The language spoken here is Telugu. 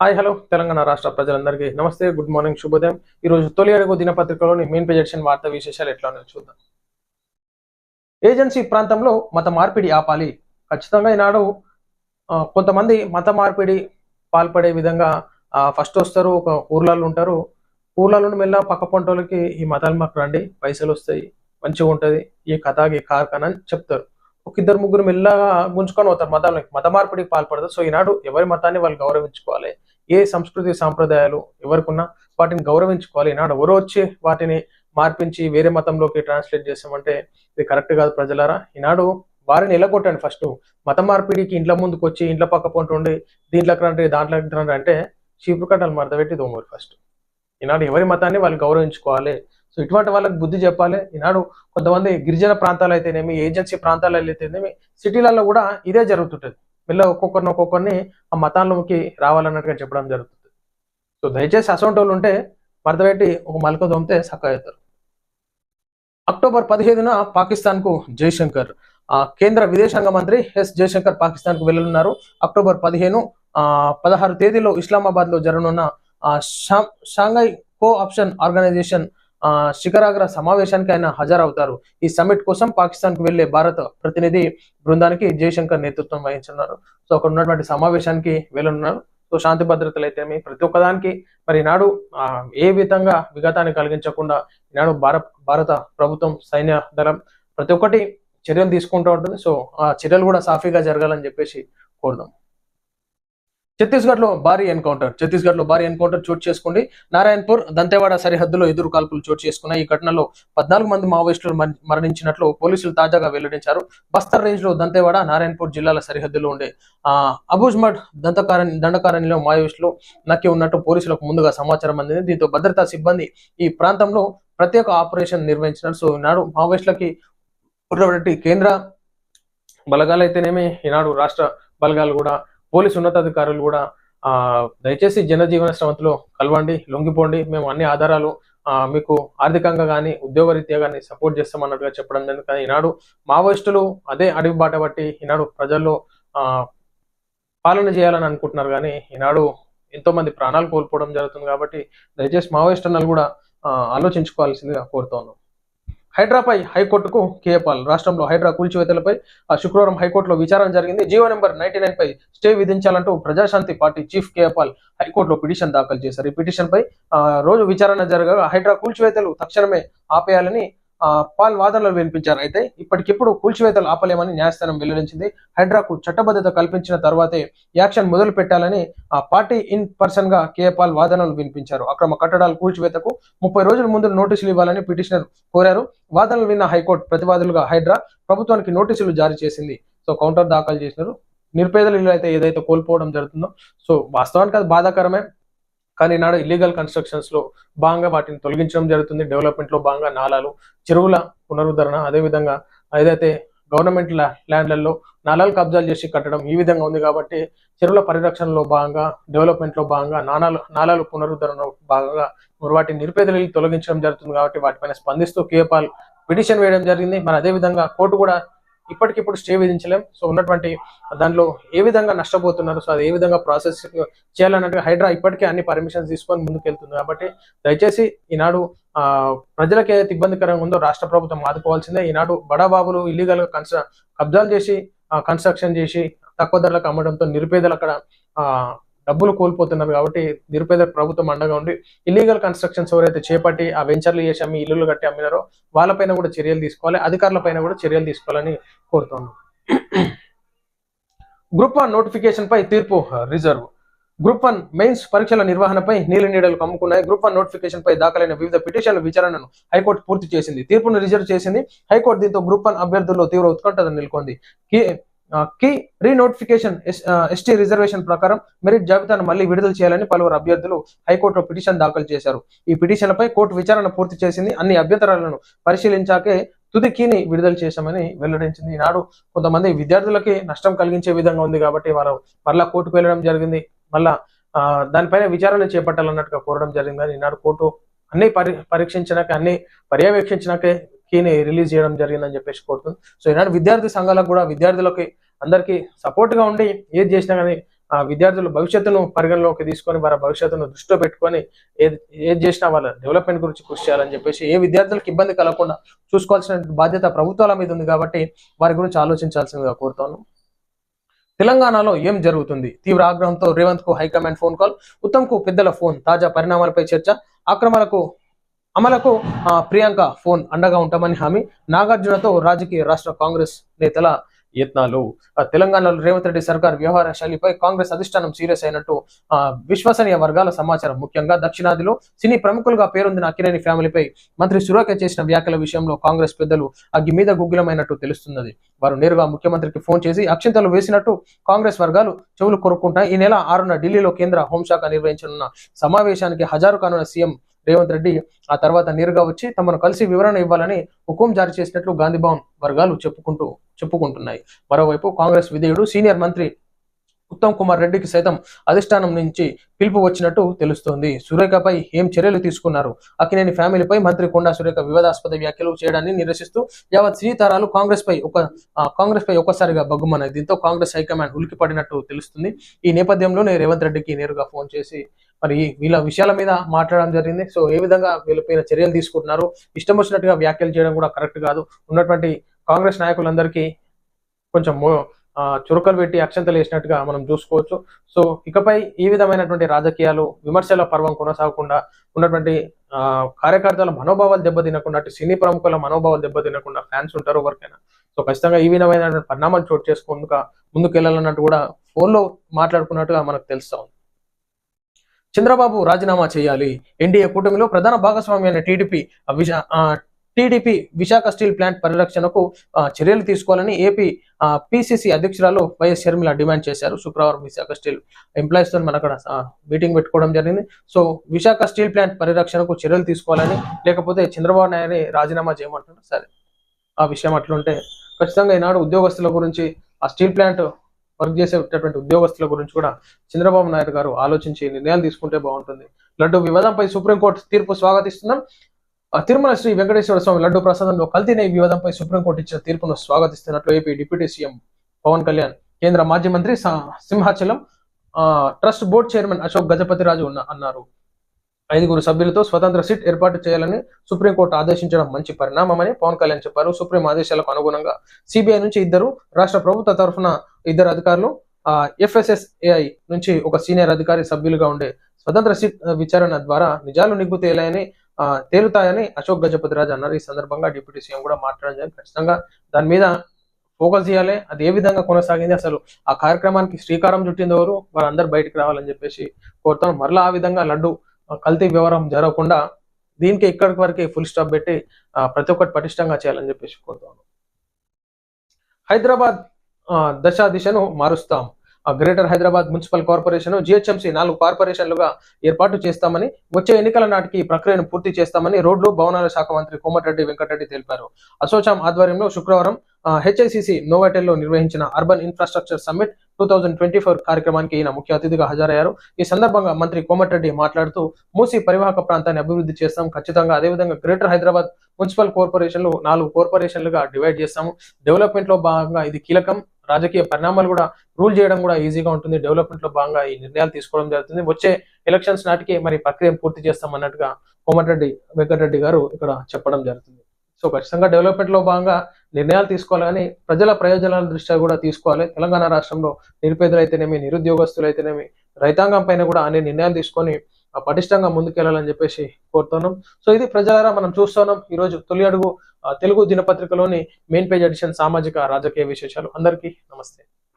హాయ్ హలో తెలంగాణ రాష్ట్ర ప్రజలందరికీ నమస్తే గుడ్ మార్నింగ్ శుభోదయం. ఈరోజు తొలి అడుగు దినపత్రికలోని మెయిన్ ప్రజెక్షన్ వార్త విశేషాలు ఎట్లా చూద్దాం. ఏజెన్సీ ప్రాంతంలో మత మార్పిడి ఆపాలి. ఖచ్చితంగా ఈనాడు ఆ, కొంతమంది మత మార్పిడి పాల్పడే విధంగా ఫస్ట్ వస్తారు ఒక ఊర్లలో ఉంటారు. ఊర్లలో నుండి మెల్ల పక్క పొంటోళ్ళకి ఈ మతాలు మాకు రండి పైసలు వస్తాయి మంచిగా ఉంటుంది ఈ కథకి కార్ఖాన అని చెప్తారు. ఒక ఇద్దరు ముగ్గురు మెల్లగా గుంజుకొని పోతారు మతాలకు మత మార్పిడికి పాల్పడతారు సో ఈనాడు ఎవరి మతాన్ని వాళ్ళు గౌరవించుకోవాలి? ఏ సంస్కృతి సాంప్రదాయాలు ఎవరికున్నా వాటిని గౌరవించుకోవాలి. నాడు ఎవరో వచ్చి వాటిని మార్పించి వేరే మతంలోకి ట్రాన్స్లేట్ చేస్తామంటే ఇది కరెక్ట్ కాదు ప్రజలారా. ఈనాడు వారిని ఎలగొట్టండి ఫస్ట్. మత మార్పిడికి ఇంట్లో ముందుకు వచ్చి ఇంట్లో పక్క పొంట దీంట్లోకి రండి దాంట్లోకి రండి అంటే చీపు కట్టలు మడత పెట్టి దోమరు ఫస్ట్. ఈనాడు ఎవరి మతాన్ని వాళ్ళు గౌరవించుకోవాలి. సో ఇటువంటి వాళ్ళకి బుద్ధి చెప్పాలి. ఈనాడు కొంతమంది గిరిజన ప్రాంతాలు అయితేనేమి ఏజెన్సీ ప్రాంతాలు అయితేనేమి సిటీలలో కూడా ఇదే జరుగుతుంటుంది. పిల్ల ఒక్కొక్కరిని ఒక్కొక్కరిని ఆ మతాల్లోకి రావాలన్నట్టుగా చెప్పడం జరుగుతుంది. సో దయచేసి అసొంటి వాళ్ళు ఉంటే మడత పెట్టి ఒక మలక దొమ్మితే సక్క అవుతారు అక్టోబర్ పదిహేనున పాకిస్తాన్కు జయశంకర్ ఆ, కేంద్ర విదేశాంగ మంత్రి ఎస్ జయశంకర్ పాకిస్తాన్కు వెళ్ళనున్నారు. అక్టోబర్ పదిహేను ఆ, పదహారు తేదీలో ఇస్లామాబాద్లో జరగనున్న ఆ, షాంఘై కో ఆప్షన్ ఆర్గనైజేషన్ శిఖరాగ్ర సమావేశానికి ఆయన హాజరవుతారు. ఈ సమ్మిట్ కోసం పాకిస్తాన్కు వెళ్ళే భారత ప్రతినిధి బృందానికి జయశంకర్ నేతృత్వం వహించున్నారు. సో అక్కడ ఉన్నటువంటి సమావేశానికి వెళ్ళనున్నారు. సో శాంతి భద్రతలు అయితేమి ప్రతి ఒక్కదానికి. మరి నాడు ఆ, ఏ విధంగా విఘాతాన్ని కలిగించకుండా ఈనాడు భారత భారత ప్రభుత్వం సైన్య దళం ప్రతి ఒక్కటి చర్యలు తీసుకుంటూ ఉంటుంది. సో ఆ చర్యలు కూడా సాఫీగా జరగాలని చెప్పేసి కోరుదాం. ఛత్తీస్గఢ్లో భారీ ఎన్కౌంటర్. ఛత్తీస్గఢ్లో భారీ ఎన్కౌంటర్ చోటు చేసుకుంది నారాయణపూర్ దంతేవాడ సరిహద్దులో ఎదురు కాల్పులు చోటు చేసుకున్నాయి. ఈ ఘటనలో పద్నాలుగు మంది మావోయిస్టులు మరణించినట్లు పోలీసులు తాజాగా వెల్లడించారు. బస్తర్ రేంజ్లో దంతేవాడ నారాయణపూర్ జిల్లాల సరిహద్దులో ఉండే ఆ అబుజ్మడ్ దంతకారణి దండకారణిలో మావోయిస్టులు నక్కి ఉన్నట్టు పోలీసులకు ముందుగా సమాచారం అందింది. దీంతో భద్రతా సిబ్బంది ఈ ప్రాంతంలో ప్రత్యేక ఆపరేషన్ నిర్వహించినారు. సో ఈనాడు మావోయిస్టులకి ఉన్నటువంటి కేంద్ర బలగాలు అయితేనేమి ఈనాడు రాష్ట్ర బలగాలు కూడా పోలీసు ఉన్నతాధికారులు కూడా ఆ దయచేసి జనజీవన శ్రమతిలో కలవండి లొంగిపోండి. మేము అన్ని ఆధారాలు ఆ, మీకు ఆర్థికంగా కానీ ఉద్యోగరీత్యా కానీ సపోర్ట్ చేస్తామన్నట్టుగా చెప్పడం జరిగింది. కానీ ఈనాడు మావోయిస్టులు అదే అడవి బాట బట్టి ఈనాడు ప్రజల్లో ఆ పాలన చేయాలని అనుకుంటున్నారు. కానీ ఈనాడు ఎంతో మంది ప్రాణాలు కోల్పోవడం జరుగుతుంది కాబట్టి దయచేసి మావోయిస్ట్ అన్నలు కూడా ఆ, ఆలోచించుకోవాల్సిందిగా కోరుతా ఉన్నాం. హైడ్రాపై హైకోర్టుకు కేపాల్ రాష్ట్రంలో హైడ్రా కూల్చివేతలపై ఆ, శుక్రవారం హైకోర్టులో విచారణ జరిగింది. జీవో నెంబర్ నైన్టీ నైన్ పై స్టే విధించాలంటూ ప్రజాశాంతి పార్టీ చీఫ్ కేపాల్ హైకోర్టులో పిటిషన్ దాఖలు చేశారు. ఈ పిటిషన్ పై ఆ, రోజు విచారణ జరగగా హైడ్రా కూల్చివేతలు తక్షణమే ఆపేయాలని పాల్ వాదనలు వినిపించారు. అయితే ఇప్పటికిప్పుడు కూల్చివేతలు ఆపలేమని న్యాయస్థానం వెల్లడించింది. హైడ్రాకు చట్టబద్ధత కల్పించిన తర్వాతే యాక్షన్ మొదలు పెట్టాలని ఆ పార్టీ ఇన్ పర్సన్గా కేఏపాల్ వాదనలు వినిపించారు. అక్రమ కట్టడాల కూల్చివేతకు ముప్పై రోజుల ముందు నోటీసులు ఇవ్వాలని పిటిషనర్ కోరారు. వాదనలు విన్న హైకోర్టు ప్రతివాదులుగా హైడ్రా ప్రభుత్వానికి నోటీసులు జారీ చేసింది. సో కౌంటర్ దాఖలు చేసినారు. నిరుపేదలు ఇల్లు అయితే ఏదైతే కోల్పోవడం జరుగుతుందో సో వాస్తవానికి అది బాధాకరమే. కానీ నాడు ఇల్లీగల్ కన్స్ట్రక్షన్స్లో భాగంగా వాటిని తొలగించడం జరుగుతుంది. డెవలప్మెంట్లో భాగంగా నాలాలు చెరువుల పునరుద్ధరణ అదేవిధంగా ఏదైతే గవర్నమెంట్ ల్యాండ్లలో నాలాలు కబ్జాలు చేసి కట్టడం ఈ విధంగా ఉంది కాబట్టి చెరువుల పరిరక్షణలో భాగంగా డెవలప్మెంట్లో భాగంగా నాణాలు నాలాలు పునరుద్ధరణలో భాగంగా వాటి నిరుపేదలు తొలగించడం జరుగుతుంది కాబట్టి వాటిపైన స్పందిస్తూ కేపాల్ పిటిషన్ వేయడం జరిగింది. మరి అదే విధంగా కోర్టు కూడా ఇప్పటికిప్పుడు స్టే విధించలేం. సో ఉన్నటువంటి దానిలో ఏ విధంగా నష్టపోతున్నారు? సో అది ఏ విధంగా ప్రాసెస్ చేయాలన్నట్టుగా హైడ్రా ఇప్పటికే అన్ని పర్మిషన్స్ తీసుకొని ముందుకు వెళ్తుంది కాబట్టి దయచేసి ఈనాడు ఆ ప్రజలకు ఏదైతే ఇబ్బందికరంగా ఉందో రాష్ట్ర ప్రభుత్వం ఆదుకోవాల్సిందే. ఈనాడు బడాబాబులు ఇల్లీగల్గా కన్స్ట్ర కబ్జాలు చేసి కన్స్ట్రక్షన్ చేసి తక్కువ ధరలకు అమ్మడంతో నిరుపేదలు అక్కడ ఆ డబ్బులు కోల్పోతున్నారు కాబట్టి నిరుపేద ప్రభుత్వం అండగా ఉండి ఇల్లీగల్ కన్స్ట్రక్షన్స్ ఎవరైతే చేపట్టి ఆ వెంచర్లు చేసి అమ్మి ఇల్లులు కట్టి అమ్మినారో వాళ్ళపైన కూడా చర్యలు తీసుకోవాలి అధికారుల పైన కూడా చర్యలు తీసుకోవాలని కోరుతున్నాను. గ్రూప్ వన్ నోటిఫికేషన్ పై తీర్పు రిజర్వ్ గ్రూప్ వన్ మెయిన్స్ పరీక్షల నిర్వహణపై నీలి నీడలు కమ్ముకున్నాయి. గ్రూప్ వన్ నోటిఫికేషన్ పై దాఖలైన వివిధ పిటిషన్ల విచారణను హైకోర్టు పూర్తి చేసింది. తీర్పును రిజర్వ్ చేసింది. హైకోర్టు దీంతో గ్రూప్ వన్ అభ్యర్థుల్లో తీవ్ర ఉత్కంఠత నెలకొంది. కీ రీనోటిఫికేషన్ ఎస్టీ రిజర్వేషన్ ప్రకారం మెరిట్ జాబితాను మళ్ళీ విడుదల చేయాలని పలువురు అభ్యర్థులు హైకోర్టులో పిటిషన్ దాఖలు చేశారు. ఈ పిటిషన్లపై కోర్టు విచారణ పూర్తి చేసింది. అన్ని అభ్యంతరాలను పరిశీలించాకే తుది కీని విడుదల చేశామని వెల్లడించింది. ఈనాడు కొంతమంది విద్యార్థులకి నష్టం కలిగించే విధంగా ఉంది కాబట్టి వారు మరలా కోర్టుకు వెళ్ళడం జరిగింది. మళ్ళా దానిపైన విచారణ చేపట్టాలన్నట్టుగా కోరడం జరిగింది. కానీ ఈనాడు కోర్టు అన్ని పరి పరీక్షించినాక అన్ని పర్యవేక్షించినాకే కీని రిలీజ్ చేయడం జరిగిందని చెప్పేసి కోరుతుంది. సో ఇలాంటి విద్యార్థి సంఘాలకు కూడా విద్యార్థులకి అందరికీ సపోర్ట్గా ఉండి ఏది చేసినా కానీ ఆ, విద్యార్థులు భవిష్యత్తును పరిగణలోకి తీసుకొని వారి భవిష్యత్తును దృష్టిలో పెట్టుకొని ఏది ఏది చేసినా వాళ్ళ డెవలప్మెంట్ గురించి కృషి చేయాలని చెప్పేసి ఏ విద్యార్థులకు ఇబ్బంది కలగకుండా చూసుకోవాల్సిన బాధ్యత ప్రభుత్వాల మీద ఉంది కాబట్టి వారి గురించి ఆలోచించాల్సిందిగా కోరుతాను. తెలంగాణలో ఏం జరుగుతుంది? తీవ్ర ఆగ్రహంతో రేవంత్కు హైకమాండ్ ఫోన్ కాల్ ఉత్తమ్కు పెద్దల ఫోన్ తాజా పరిణామాలపై చర్చ ఆక్రమణకు అమలకు ప్రియాంక ఫోన్ అండగా ఉంటామని హామీ. నాగార్జునతో రాజకీయ రాష్ట్ర కాంగ్రెస్ నేతల యత్నాలు. తెలంగాణలో రేవంత్ రెడ్డి సర్కార్ వ్యవహార శైలిపై కాంగ్రెస్ అధిష్టానం సీరియస్ అయినట్టు విశ్వసనీయ వర్గాల సమాచారం ముఖ్యంగా దక్షిణాదిలో సినీ ప్రముఖులుగా పేరొందిన అక్కినేని ఫ్యామిలీపై మంత్రి సురేఖ చేసిన వ్యాఖ్యల విషయంలో కాంగ్రెస్ పెద్దలు అగ్గి మీద గుగ్గిలమైనట్టు తెలుస్తున్నది. వారు నేరుగా ముఖ్యమంత్రికి ఫోన్ చేసి అక్షింతలు వేసినట్టు కాంగ్రెస్ వర్గాలు చెవులు కొరుక్కుంటాయి ఈ నెల ఆరున ఢిల్లీలో కేంద్ర హోంశాఖ నిర్వహించనున్న సమావేశానికి హజారు కానున్న సీఎం రేవంత్ రెడ్డి ఆ తర్వాత నేరుగా వచ్చి తమను కలిసి వివరణ ఇవ్వాలని హుకుం జారీ చేసినట్లు గాంధీ భవన్ వర్గాలు చెప్పుకుంటూ చెప్పుకుంటున్నాయి. మరోవైపు కాంగ్రెస్ విధేయుడు సీనియర్ మంత్రి ఉత్తమ్ కుమార్ రెడ్డికి సైతం అధిష్టానం నుంచి పిలుపు వచ్చినట్టు తెలుస్తోంది. సురేఖపై ఏం చర్యలు తీసుకున్నారు? అక్కినేని ఫ్యామిలీపై మంత్రి కొండా సురేఖ వివాదాస్పద వ్యాఖ్యలు చేయడాన్ని నిరసిస్తూ యావత్ శ్రీతారాలు కాంగ్రెస్ పై ఒక కాంగ్రెస్ పై ఒక్కసారిగా బగ్గుమన్నాయి దీంతో కాంగ్రెస్ హైకమాండ్ ఉలికిపడినట్టు తెలుస్తుంది. ఈ నేపథ్యంలోనే రేవంత్ రెడ్డికి నేరుగా ఫోన్ చేసి మరి వీళ్ళ విషయాల మీద మాట్లాడడం జరిగింది. సో ఏ విధంగా వీళ్ళపైన చర్యలు తీసుకుంటున్నారు? ఇష్టం వచ్చినట్టుగా వ్యాఖ్యలు చేయడం కూడా కరెక్ట్ కాదు. ఉన్నటువంటి కాంగ్రెస్ నాయకులందరికీ కొంచెం చురుకలు పెట్టి అక్షంతలు వేసినట్టుగా మనం చూసుకోవచ్చు. సో ఇకపై ఈ విధమైనటువంటి రాజకీయాలు విమర్శల పర్వం కొనసాగకుండా ఉన్నటువంటి ఆ, కార్యకర్తల మనోభావాలు దెబ్బతినకుండా అటు సినీ ప్రముఖుల మనోభావాలు దెబ్బతినకుండా ఫ్యాన్స్ ఉంటారు ఎవరికైనా. సో ఖచ్చితంగా ఈ విధమైన పరిణామాలు చోటు చేసుకుందుక ముందుకు వెళ్ళాలన్నట్టు కూడా ఫోన్లో మాట్లాడుకున్నట్టుగా మనకు తెలుస్తా ఉంది. చంద్రబాబు రాజీనామా చేయాలి. ఎన్డీఏ కూటమిలో ప్రధాన భాగస్వామి అయిన TDP TDP Visakha steel plant పరిరక్షణకు ఆ, చర్యలు తీసుకోవాలని ఏపీ పిసిసి అధ్యక్షురాలు వైఎస్ షర్మిల డిమాండ్ చేశారు. శుక్రవారం విశాఖ స్టీల్ ఎంప్లాయీస్తో మన అక్కడ మీటింగ్ పెట్టుకోవడం జరిగింది. సో విశాఖ స్టీల్ ప్లాంట్ పరిరక్షణకు చర్యలు తీసుకోవాలని లేకపోతే చంద్రబాబు నాయుడు రాజీనామా చేయమంటున్నారు. సరే ఆ విషయం అట్లుంటే ఖచ్చితంగా ఈనాడు ఉద్యోగస్తుల గురించి ఆ స్టీల్ ప్లాంట్ వర్క్ చేసేటటువంటి ఉద్యోగస్తుల గురించి కూడా చంద్రబాబు నాయుడు గారు ఆలోచించి నిర్ణయాలు తీసుకుంటే బాగుంటుంది. లడ్డు వివాదంపై సుప్రీంకోర్టు తీర్పు స్వాగతిస్తున్నాం. తిరుమల శ్రీ వెంకటేశ్వర స్వామి లడ్డు ప్రసాదంలో కల్తీ వివాదంపై సుప్రీంకోర్టు ఇచ్చిన తీర్పును స్వాగతిస్తున్నట్లు AP deputy CM Pawan Kalyan కేంద్ర మాజీ మంత్రి సింహాచలం ఆ, trust board chairman Ashok Gajapathi Raju ఉన్న అన్నారు. ఐదుగురు సభ్యులతో స్వతంత్ర సిట్ ఏర్పాటు చేయాలని సుప్రీంకోర్టు ఆదేశించడం మంచి పరిణామమని పవన్ కళ్యాణ్ చెప్పారు. సుప్రీం ఆదేశాలకు అనుగుణంగా సిబిఐ నుంచి ఇద్దరు రాష్ట్ర ప్రభుత్వ తరఫున ఇద్దరు అధికారులు ఎఫ్ఎస్ఎస్ఏఐ నుంచి ఒక సీనియర్ అధికారి సభ్యులుగా ఉండే స్వతంత్ర విచారణ ద్వారా నిజాలు నిగ్గు తేలాయని ఆ, తేలుతాయని అశోక్ గజపతిరాజు అన్నారు. ఈ సందర్భంగా డిప్యూటీ సీఎం కూడా మాట్లాడడం ఖచ్చితంగా దాని మీద ఫోకస్ చేయాలి. అది ఏ విధంగా కొనసాగింది? అసలు ఆ కార్యక్రమానికి శ్రీకారం చుట్టింది ఎవరు? వారందరూ బయటకు రావాలని చెప్పేసి కోరుతాను మరలా ఆ విధంగా లడ్డు కల్తీ వ్యవహారం జరగకుండా దీనికి ఇక్కడికి వరకే ఫుల్ స్టాప్ పెట్టి ప్రతి ఒక్కటి పటిష్టంగా చేయాలని చెప్పేసి కోరుతాను హైదరాబాద్ దశ దిశను మారుస్తాం. Greater Hyderabad municipal corporation GHMC నాలుగు కార్పొరేషన్లుగా ఏర్పాటు చేస్తామని వచ్చే ఎన్నికల నాటికి ప్రక్రియను పూర్తి చేస్తామని రోడ్లు భవనాల శాఖ మంత్రి కోమటిరెడ్డి వెంకటరెడ్డి తెలిపారు. అసోచాం ఆధ్వర్యంలో శుక్రవారం హెచ్ఐసిసి నోవాటెల్లో నిర్వహించిన urban infrastructure summit two thousand twenty four కార్యక్రమానికి ఈయన ముఖ్య అతిథిగా హాజరయ్యారు. ఈ సందర్భంగా మంత్రి కోమటిరెడ్డి మాట్లాడుతూ మూసి పరివాహక ప్రాంతాన్ని అభివృద్ధి చేస్తాం. ఖచ్చితంగా అదేవిధంగా గ్రేటర్ హైదరాబాద్ మున్సిపల్ కార్పొరేషన్లు నాలుగు కార్పొరేషన్లుగా డివైడ్ చేస్తాము. డెవలప్మెంట్లో భాగంగా ఇది కీలకం. రాజకీయ పరిణామాలు కూడా రూల్ చేయడం కూడా ఈజీగా ఉంటుంది. డెవలప్మెంట్లో భాగంగా ఈ నిర్ణయాలు తీసుకోవడం జరుగుతుంది. వచ్చే ఎలక్షన్స్ నాటికి మరి ప్రక్రియ పూర్తి చేస్తాం అన్నట్టుగా కోమటిరెడ్డి వెంకటరెడ్డి గారు ఇక్కడ చెప్పడం జరుగుతుంది. సో ఖచ్చితంగా డెవలప్మెంట్లో భాగంగా నిర్ణయాలు తీసుకోవాలి కానీ ప్రజల ప్రయోజనాల దృష్ట్యా కూడా తీసుకోవాలి. తెలంగాణ రాష్ట్రంలో నిరుపేదలైతేనేమి నిరుద్యోగస్తులైతేనేమి రైతాంగం పైన కూడా అనే నిర్ణయాలు తీసుకొని పటిష్టంగా ముందుకెళ్ళాలని చెప్పేసి కోరుతున్నాం. సో ఇది ప్రజలారా మనం చూస్తున్నాం. ఈ రోజు తొలి అడుగు తెలుగు దినపత్రికలోని మెయిన్ పేజ్ ఎడిషన్ సామాజిక రాజకీయ విశేషాలు. అందరికీ నమస్తే.